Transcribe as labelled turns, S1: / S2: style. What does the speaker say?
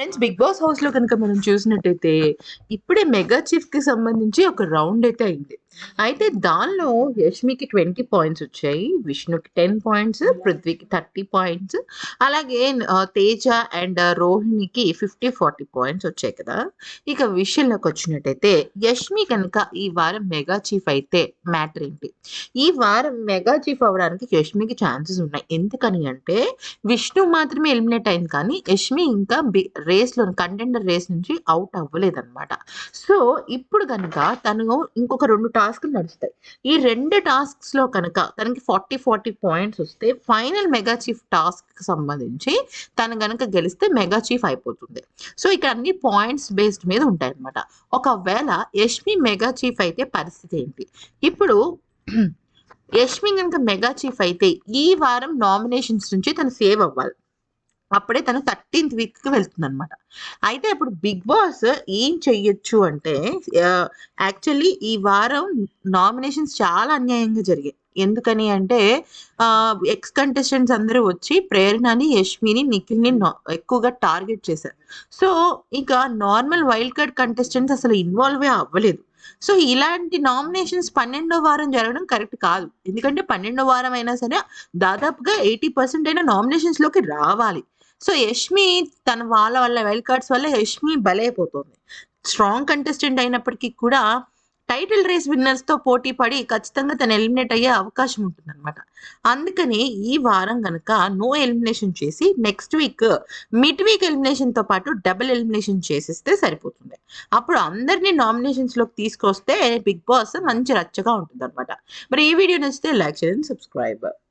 S1: Friends big boss హౌస్లో కనుక మనం చూసినట్టయితే ఇప్పుడే మెగా చీఫ్కి సంబంధించి ఒక రౌండ్ అయితే అయింది. అయితే దానిలో యష్మికి ట్వంటీ పాయింట్స్ వచ్చాయి విష్ణుకి టెన్ పాయింట్స్ పృథ్వీకి థర్టీ పాయింట్స్. అలాగే తేజ అండ్ రోహిణికి ఫిఫ్టీ ఫార్టీ పాయింట్స్ వచ్చాయి కదా. ఇక విషయంలోకి వచ్చినట్టయితే యష్మి కనుక ఈ వారం మెగా చీఫ్ అయితే మ్యాటర్ ఏంటి? ఈ వారం మెగా చీఫ్ అవడానికి యష్మికి ఛాన్సెస్ ఉన్నాయి. ఎందుకని అంటే విష్ణు మాత్రమే ఎలిమినేట్ అయింది కానీ యష్మి ఇంకా బి రేస్లో కంటెండర్ రేస్ నుంచి అవుట్ అవ్వలేదన్నమాట. సో ఇప్పుడు కనుక తను ఇంకొక రెండు టాస్క్లు నడుస్తాయి. ఈ రెండు టాస్క్స్లో కనుక తనకి ఫార్టీ ఫార్టీ పాయింట్స్ వస్తే ఫైనల్ మెగా చీఫ్ టాస్క్కి సంబంధించి తను కనుక గెలిస్తే మెగా చీఫ్ అయిపోతుంది. సో ఇక్కడ అన్ని పాయింట్స్ బేస్డ్ మీద ఉంటాయి అనమాట ఒకవేళ యష్మి మెగా చీఫ్ అయితే పరిస్థితి ఏంటి? ఇప్పుడు యష్మి కనుక మెగా చీఫ్ అయితే ఈ వారం నామినేషన్స్ నుంచి తను సేవ్ అవ్వాలి. అప్పుడే తను థర్టీన్త్ వీక్కి వెళ్తుంది అనమాట అయితే ఇప్పుడు బిగ్ బాస్ ఏం చెయ్యొచ్చు అంటే యాక్చువల్లీ ఈ వారం నామినేషన్స్ చాలా అన్యాయంగా జరిగాయి. ఎందుకని అంటే ఎక్స్ కంటెస్టెంట్స్ అందరూ వచ్చి ప్రేరణని యష్మిని నిఖిల్ని ఎక్కువగా టార్గెట్ చేశారు. సో ఇక నార్మల్ వైల్డ్ కార్డ్ కంటెస్టెంట్స్ అసలు ఇన్వాల్వ్ అవ్వలేదు. సో ఇలాంటి నామినేషన్స్ పన్నెండో వారం జరగడం కరెక్ట్ కాదు. ఎందుకంటే పన్నెండో వారం అయినా సరే దాదాపుగా ఎయిటీ పర్సెంట్ అయినా నామినేషన్స్లోకి రావాలి. సో యష్మి తన వాళ్ళ వల్ల వైల్డ్ కార్డ్స్ వల్ల యష్మి బలైపోతుంది. స్ట్రాంగ్ కంటెస్టెంట్ అయినప్పటికీ కూడా టైటిల్ రేస్ విన్నర్స్తో పోటీ పడి ఖచ్చితంగా తను ఎలిమినేట్ అయ్యే అవకాశం ఉంటుంది అనమాట అందుకని ఈ వారం కనుక నో ఎలిమినేషన్ చేసి నెక్స్ట్ వీక్ మిడ్ వీక్ ఎలిమినేషన్తో పాటు డబుల్ ఎలిమినేషన్ చేసేస్తే సరిపోతుంది. అప్పుడు అందరినీ నామినేషన్స్లోకి తీసుకొస్తే బిగ్ బాస్ మంచి రచ్చగా ఉంటుంది అనమాట మరి ఈ వీడియో నచ్చితే లైక్ చేయండి సబ్స్క్రైబ్